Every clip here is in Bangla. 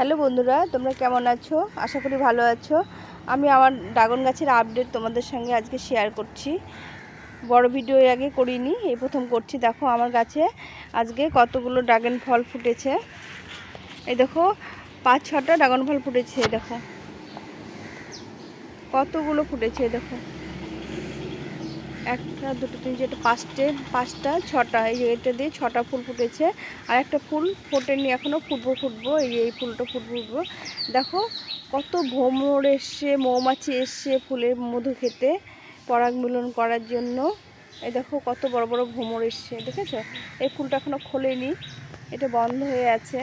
হ্যালো বন্ধুরা, তোমরা কেমন আছো? আশা করি ভালো আছো। আমি আমার ড্রাগন গাছের আপডেট তোমাদের সঙ্গে আজকে শেয়ার করছি। বড় ভিডিও আগে করিনি, এই প্রথম করছি। দেখো আমার গাছে আজকে কতগুলো ড্রাগন ফল ফুটেছে। এই দেখো, পাঁচ, ছটা ড্রাগন ফল ফুটেছে দেখো। কতগুলো ফুটেছে দেখো। একটা, দুটো, তিন, চারটে, পাঁচটে, পাঁচটা, ছটা, এই যে এটা দিয়ে ছটা ফুল ফুটেছে। আর একটা ফুল ফোটেনি এখনও ফুটবো ফুটবো, এই এই ফুলটা ফুটবো ফুটবো। দেখো কত ভ্রমর এসছে, মৌমাছি এসছে ফুলের মধু খেতে, পরাগ মিলন করার জন্য। এই দেখো কত বড় বড় ভ্রমর এসছে, দেখেছ? এই ফুলটা এখনও খোলেনি, এটা বন্ধ হয়ে আছে।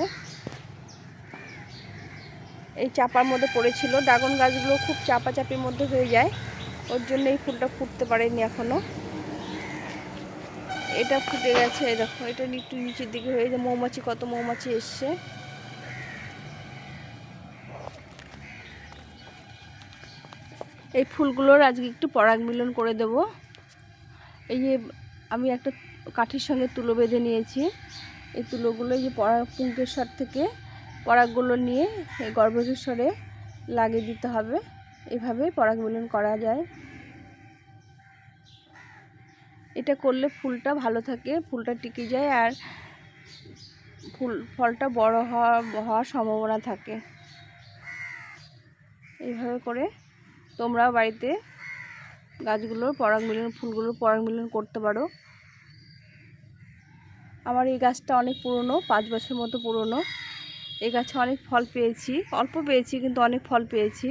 এই চাপার মধ্যে পড়েছিল, ড্রাগন গাছগুলো খুব চাপাচাপির মধ্যে হয়ে যায়। ওর জন্য এই ফুলটা ফুটতে পারেনি এখনও। এটা ফুটে গেছে দেখো, এটা একটু নিচের দিকে হয়ে যে মৌমাছি, কত মৌমাছি এসছে। এই ফুলগুলোর আজকে একটু পরাগ মিলন করে দেব। এই যে আমি একটা কাঠির সঙ্গে তুলো বেঁধে নিয়েছি। এই তুলোগুলো এই যে পরাগ, পুঙ্কেশ্বর থেকে পরাগগুলো নিয়ে এই গর্ভকেশ্বরে লাগিয়ে দিতে হবে। এভাবে পরাগ মিলন করা যায়। এটা করলে ফুলটা ভালো থাকে, ফুলটা টিকে যায় আর ফুল, ফলটা বড় হওয়া, হওয়ার সম্ভাবনা থাকে। এইভাবে করে তোমরা বাড়িতে গাছগুলোর পরাগ মিলন ফুলগুলোর পরাগ মিলন করতে পারো। আমার এই গাছটা অনেক পুরনো, পাঁচ বছর মতো পুরনো। এই গাছে অনেক ফল পেয়েছি, অল্প পেয়েছি কিন্তু অনেক ফল পেয়েছি।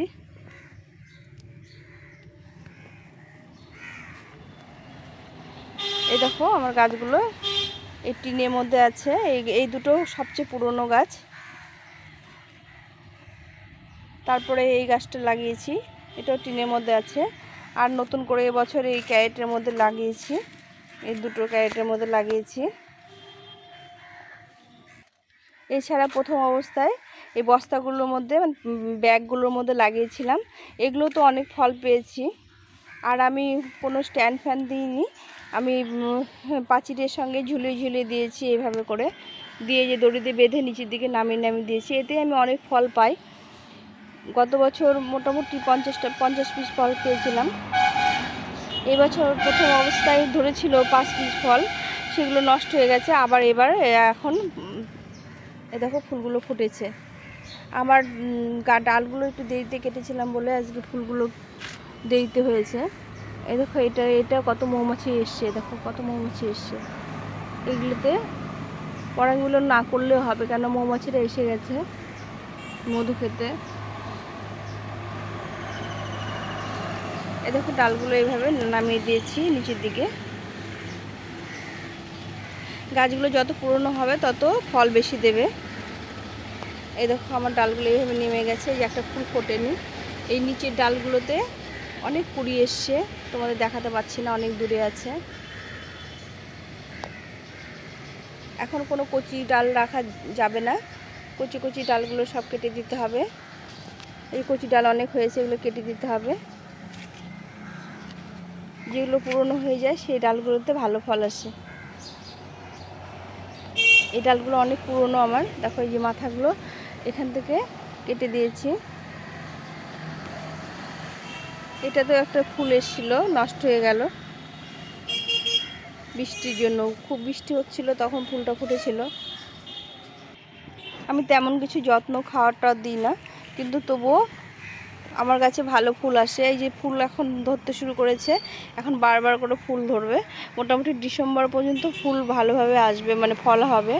দেখো আমার গাছগুলো। এই টিনের মধ্যে আছে। এই এই দুটো সবচেয়ে পুরনো গাছ। তারপরে এই গাছটা লাগিয়েছি। এটাও টিনের মধ্যে আছে। আর নতুন করে এবছর এই ক্যারেটের মধ্যে লাগিয়েছি। এই দুটো ক্যারেটের মধ্যে লাগিয়েছি। এছাড়া প্রথম অবস্থায় এই বস্তাগুলোর মধ্যে মানে ব্যাগগুলোর মধ্যে লাগিয়েছিলাম। এগুলো তো অনেক ফল পেয়েছি। আর আমি কোনো স্ট্যান্ড ফ্যান দিইনি। আমি পাঁচিরের সঙ্গে ঝুলিয়ে ঝুলিয়ে দিয়েছি এভাবে করে। দিয়ে যে দড়ি দিয়ে বেঁধে নিচের দিকে নামিয়ে নামিয়ে দিয়েছি। এতে আমি অনেক ফল পাই। গত বছর মোটামুটি পঞ্চাশটা, পঞ্চাশ পিস ফল পেয়েছিলাম। এবছর প্রথম অবস্থায় ধরেছিল পাঁচ পিস ফল। সেগুলো নষ্ট হয়ে গেছে। আবার এবার এখন, এ দেখো ফুলগুলো ফুটেছে। আমার ডালগুলো একটু দেরিতে কেটেছিলাম বলে আজকে ফুলগুলো দেরিতে হয়েছে। এই দেখো, এটা এটা কত মৌমাছি এসছে দেখো কত মৌমাছি এসছে। এগুলোতে পড়াগুলো না করলেও হবে, কেন মৌমাছিরা এসে গেছে মধু খেতে। এ দেখো, ডালগুলো এইভাবে নামিয়ে দিয়েছি নিচের দিকে। গাছগুলো যত পুরনো হবে, তত ফল বেশি দেবে। এই দেখো, আমার ডালগুলো এইভাবে নেমে গেছে যে একটা ফুল ফোটেনি। এই নিচের ডালগুলোতে অনেক কুড়ি এসছে, তোমাদের দেখাতে পাচ্ছি না, অনেক দূরে আছে। এখন কোনো কচি ডাল রাখা যাবে না। কচি কচি ডালগুলো সব কেটে দিতে হবে। এই কচি ডাল অনেক হয়েছে, এগুলো কেটে দিতে হবে। যেগুলো পুরনো হয়ে যায়, সেই ডালগুলোতে ভালো ফল আসে। এই ডালগুলো অনেক পুরনো আমার। দেখো এই যে মাথাগুলো, এখান থেকে কেটে দিয়েছি। এটা তো একটা ফুল এসেছিল, নষ্ট হয়ে গেল। বৃষ্টির জন্য, খুব বৃষ্টি হচ্ছিল, তখন ফুলটা ফুটেছিল। আমি তেমন কিছু যত্ন খাওয়াটা দিই না, কিন্তু তবুও আমার কাছে ভালো ফুল আসে। এই যে ফুল এখন ধরতে শুরু করেছে, এখন বারবার করে ফুল ধরবে। মোটামুটি ডিসেম্বর পর্যন্ত ফুল ভালোভাবে আসবে মানে ফল হবে।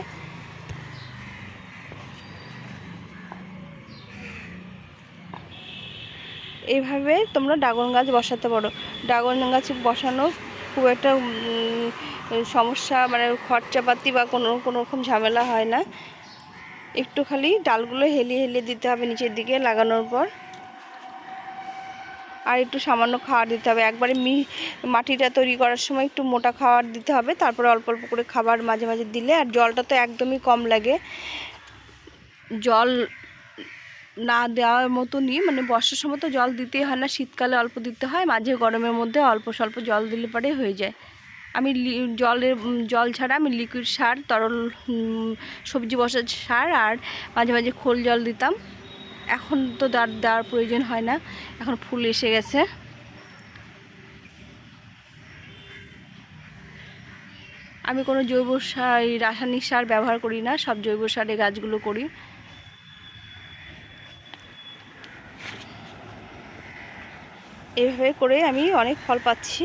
এইভাবে তোমরা ড্রাগন গাছ বসাতে পারো। ড্রাগন গাছ বসানো খুব একটা সমস্যা মানে খরচাপাতি বা কোনো কোনো রকম ঝামেলা হয় না। একটু খালি ডালগুলো হেলিয়ে হেলিয়ে দিতে হবে নিচের দিকে লাগানোর পর। আর একটু সামান্য খাবার দিতে হবে। একবারে মি, মাটিটা তৈরি করার সময় একটু মোটা খাবার দিতে হবে। তারপরে অল্প অল্প করে খাবার মাঝে মাঝে দিলে, আর জলটা তো একদমই কম লাগে। জল না দেওয়ার মতনই মানে বর্ষার সময় তো জল দিতেই হয় না, শীতকালে অল্প দিতে হয়, মাঝে গরমের মধ্যে অল্প স্বল্প জল দিলে পরে হয়ে যায়। আমি জলের জল ছাড়া আমি লিকুইড সার, তরল সবজি বসার সার আর মাঝে মাঝে খোল জল দিতাম। এখন তো তার দেওয়ার প্রয়োজন হয় না, এখন ফুল এসে গেছে। আমি কোনো জৈব সার, রাসায়নিক সার ব্যবহার করি না, সব জৈব সারে গাছগুলো করি। এভাবে করে আমি অনেক ফল পাচ্ছি।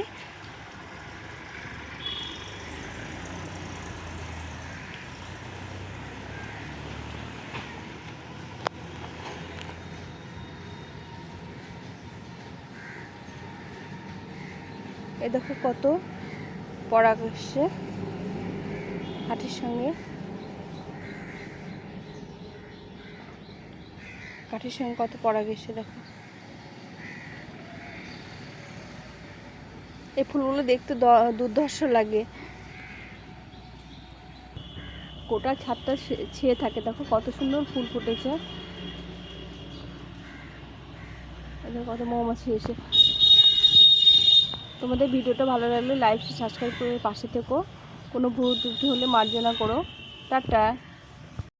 এ দেখো কত পরাগ এসছে কাঠির সঙ্গে। কাঠির সঙ্গে কত পরাগ এসছে দেখো। এই ফুলগুলো দেখতে দুর্ধর্ষ লাগে। গোটা ছাদটা ছেয়ে থাকে। দেখো কত সুন্দর ফুল ফুটেছে। কত মৌমাছি এসে। তোমাদের ভিডিওটা ভালো লাগলে লাইক সাবস্ক্রাইব করে পাশে থেকো। কোনো ভুল ত্রুটি হলে মার্জনা করো। টাটা।